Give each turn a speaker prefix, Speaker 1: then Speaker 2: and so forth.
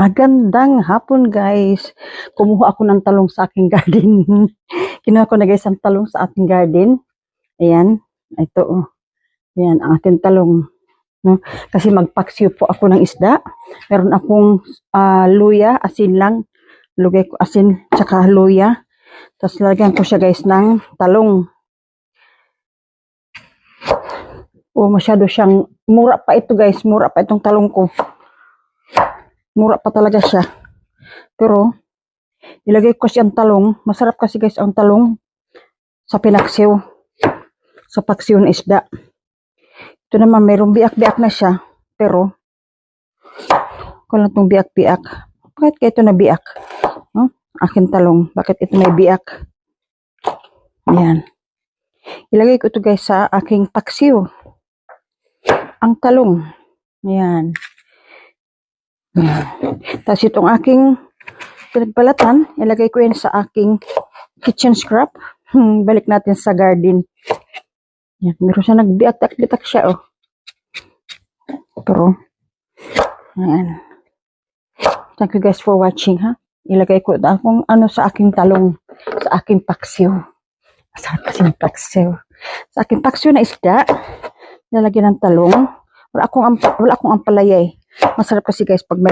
Speaker 1: Magandang hapon guys. Kumuha ako ng talong sa aking garden. Kinuha ko na guys ang talong sa aking garden. Ayan. Ito oh. Ayan ang ating talong. No? Kasi magpaksiw po ako ng isda. Meron akong ah, luya, asin lang. Lugay ko asin tsaka luya. Tapos lagyan ko siya guys ng talong. Oh, masyado siyang mura pa ito guys. Mura pa itong talong ko. Mura pa talaga siya. Pero, ilagay ko siyang talong. Masarap kasi guys ang talong sa pinaksiw. Sa paksiw ng isda. Ito naman, mayroong biak-biak na siya. Pero, ko lang itong biak-biak. Bakit kaya ito na biak? Huh? Akin talong. Bakit ito may biak? Ayan. Ilagay ko ito guys sa aking paksiw. Ang talong. Ayan. Tapos itong aking pinagbalatan, ilagay ko yan sa aking kitchen scrap. Hmm, balik natin sa garden. Yan, meron siya nagbiak-biak siya, oh. Pero, ayan. Thank you guys for watching, ha. Ilagay ko na kung ano sa aking talong, sa aking paksiw. Masarap kasi ng paksiw. Sa aking paksiw na isda, nalagyan ng talong. Wala akong, wala akong ampalaya, eh. Masarap kasi guys pag